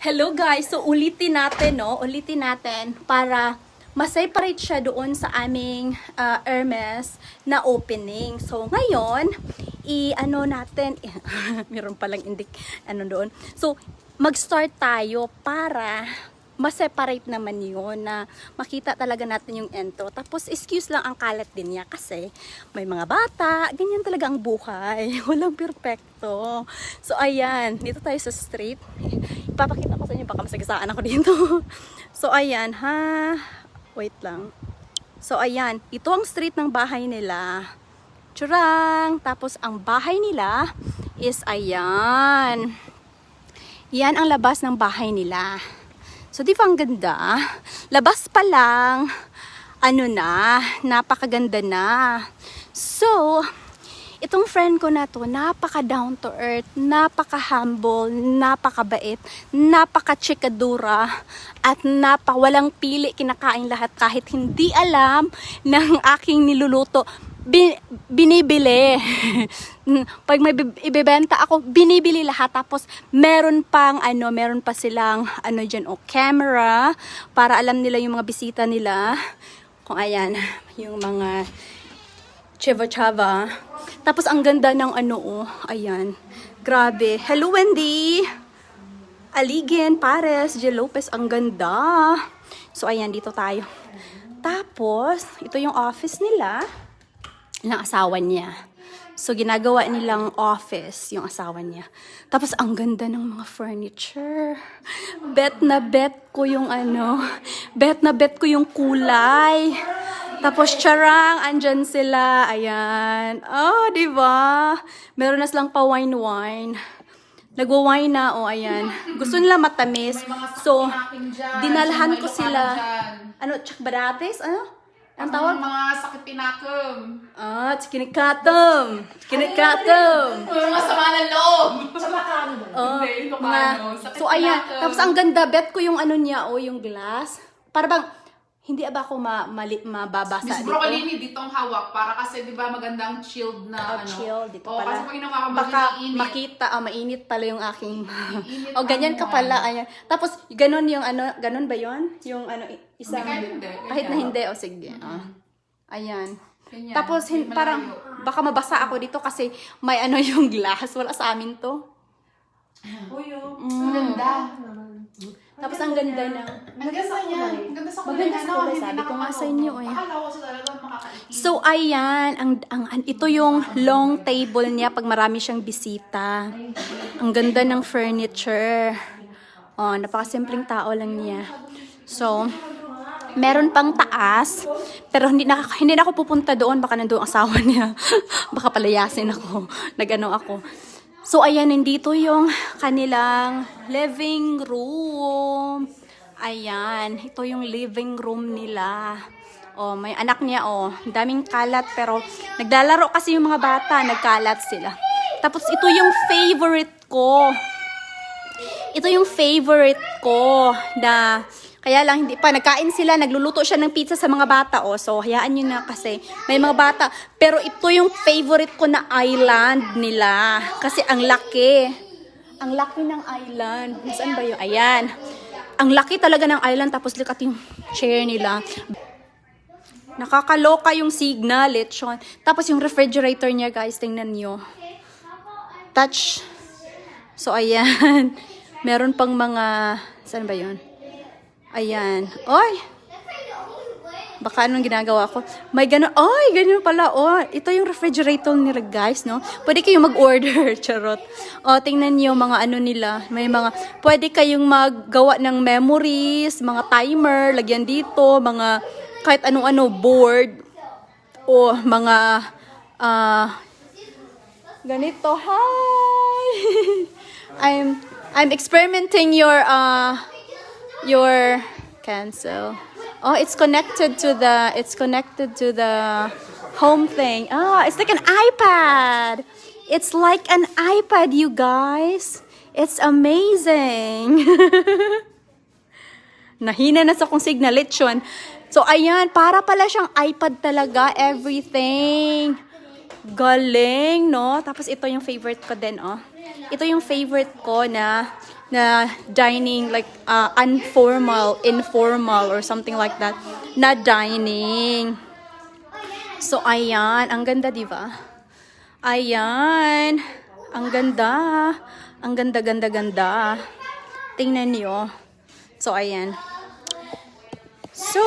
Hello guys, so ulitin natin, no? Ulitin natin para ma-separate siya doon sa aming ah, Hermes na opening. So ngayon, i-ano natin, meron palang indik, ano doon. So, mag-start tayo para ma-separate naman yun na makita talaga natin yung intro. Tapos, excuse lang ang kalat din niya kasi may mga bata, ganyan talaga ang buhay. Walang perfecto. So, ayan, dito tayo sa street. Ipapakita ko sa inyo, baka masagasaan ako dito. so, ayan, ha? Wait lang. So, ayan, ito ang street ng bahay nila. Tsurang! Tapos, ang bahay nila is ayan. Yan ang labas ng bahay nila. So, di ba ang ganda? Labas pa lang, ano na, napakaganda na. So, itong friend ko na to, napaka down to earth, napaka humble, napakabait, napaka chikadura, at napa walang pili kinakain lahat kahit hindi alam ng aking niluluto. Bin, binibili. Pag may ibebenta ako, binibili lahat. Tapos, meron pang, ano, meron pa silang, ano dyan, o camera, para alam nila yung mga bisita nila. Kung ayan, yung mga cheva-chava. Tapos, ang ganda ng ano, oh, ayan. Grabe. Hello, Wendy! Aligin, Pares, J. Lopez, ang ganda. So, ayan, dito tayo. Tapos, ito yung office nila ng asawa niya. So, ginagawa nilang office yung asawa niya. Tapos, ang ganda ng mga furniture. Bet na bet ko yung ano, bet na bet ko yung kulay. Tapos, charang, andyan sila. Ayan. Oh, di ba? Meron na silang pa wine-wine. Nagwa-wine na, oh, ayan. Gusto nila matamis. So, dinalhan ko sila. Ano, chakbarates? Ano? Ang tawag? mga sakit pinakum. Ah, chikinikatom. Chikinikatom. Mga sama ng loob. Oh, Hindi, Ilocano. Sakit so ayan, tapos ang ganda, bet ko yung ano niya, oh, yung glass. Para bang, hindi ba ako ma, mali, mababasa Miss dito? Broccoli, ditong hawak para kasi 'di ba magandang chilled Oh, na ano. chill, dito Oo, pala. kasi pag ginawa ka Baka mainit. makita, ah, mainit pala yung aking... Mainit o, ganyan ka ang pala, ayan. Tapos, ganun yung ano, ganun ba yon Yung ano, isang... kahit hindi, Kahit na hindi, o sige. ah. Ayan. Ganyan, Tapos, hin- malayo. parang, baka mabasa ako dito kasi may ano yung glass. Wala sa amin to. Ang Tapos, ang ganda ng... Ang ganda niya. Ang ganda sa kulay. Maganda sa ano, kulay, hindi sabi ko nga sa inyo, eh. Akala ko sa talaga makakaitin. So, ayan. Ang, ang, ang- ito yung long table niya pag marami siyang bisita. Ang ganda ng furniture. Oh, napakasimpleng tao lang niya. So, meron pang taas. Pero hindi na, hindi na ako pupunta doon. Baka nandoon ang asawa niya. Baka palayasin ako. Nagano ako. So, ayan, nandito yung kanilang living room. Ayan, ito yung living room nila. Oh, may anak niya, oh. Daming kalat, pero naglalaro kasi yung mga bata, nagkalat sila. Tapos, ito yung favorite ko. Ito yung favorite ko na kaya lang hindi pa nagkain sila, nagluluto siya ng pizza sa mga bata oh. So hayaan niyo na kasi may mga bata, pero ito yung favorite ko na island nila kasi ang laki. Ang laki ng island. Saan ba 'yung Ayan. Ang laki talaga ng island tapos likat yung chair nila. Nakakaloka yung signal, lechon. Tapos yung refrigerator niya, guys, tingnan nyo. Touch. So, ayan. Meron pang mga... Saan ba yun? Ayan. Oy! Baka anong ginagawa ko? May gano'n. Ay, ganyan pala. Oh, ito yung refrigerator nila, guys, no? Pwede kayong mag-order. Charot. O, tingnan niyo mga ano nila. May mga... Pwede kayong maggawa ng memories, mga timer, lagyan dito, mga kahit anong-ano, board. O, mga... ah ganito. Hi! I'm I'm experimenting your uh your cancel. Oh, it's connected to the it's connected to the home thing. Ah, it's like an iPad. It's like an iPad, you guys. It's amazing. Nahina na sa kong signal lechon. So, ayan, para pala siyang iPad talaga, everything. Galing, no? Tapos ito yung favorite ko din, oh. Ito yung favorite ko na na dining like uh, informal, informal or something like that na dining. So ayan, ang ganda 'di ba? Ayan. Ang ganda. Ang ganda ganda ganda. Tingnan niyo. So ayan. So,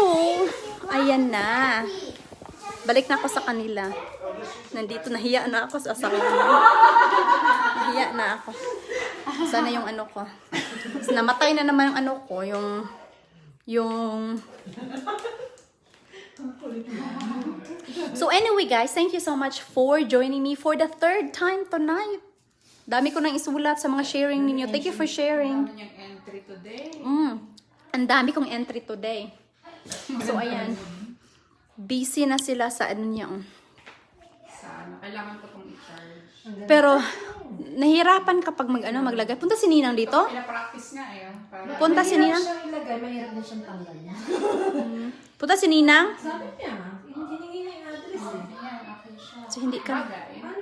ayan na. Balik na ako sa kanila. Nandito, nahiya na ako sa asawa. Nahiya na ako. Sana yung ano ko. Namatay na naman yung ano ko, yung, yung, So anyway guys, thank you so much for joining me for the third time tonight. Dami ko nang isulat sa mga sharing ninyo. Thank you for sharing. Yung entry today? Mm. Ang dami kong entry today. So, ayan. Busy na sila sa ano niya. oh. Sana. Kailangan ko itong i-charge. Pero, nahirapan kapag mag, ano, maglagay. Punta si Ninang dito? Pina-practice nga eh. oh, Para Punta si Mahirap Ninang? siyang ilagay, mahirap din siyang tanggalin. Punta si Ninang? Sabi niya, hiningi niya yung address eh. Siya. So, hindi ka.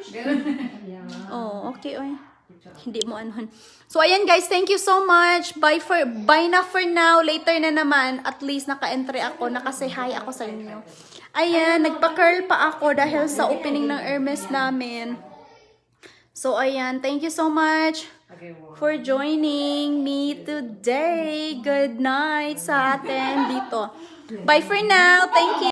Siya? Ayan. Oh, okay, oy. Hindi mo anuhan. So, ayan guys, thank you so much. Bye for, bye na for now. Later na naman, at least naka-entry ako, naka-say hi ako sa inyo. Ayan, nagpa-curl pa ako dahil sa opening ng Hermes namin. So, ayan, thank you so much for joining me today. Good night sa atin dito. Bye for now. Thank you.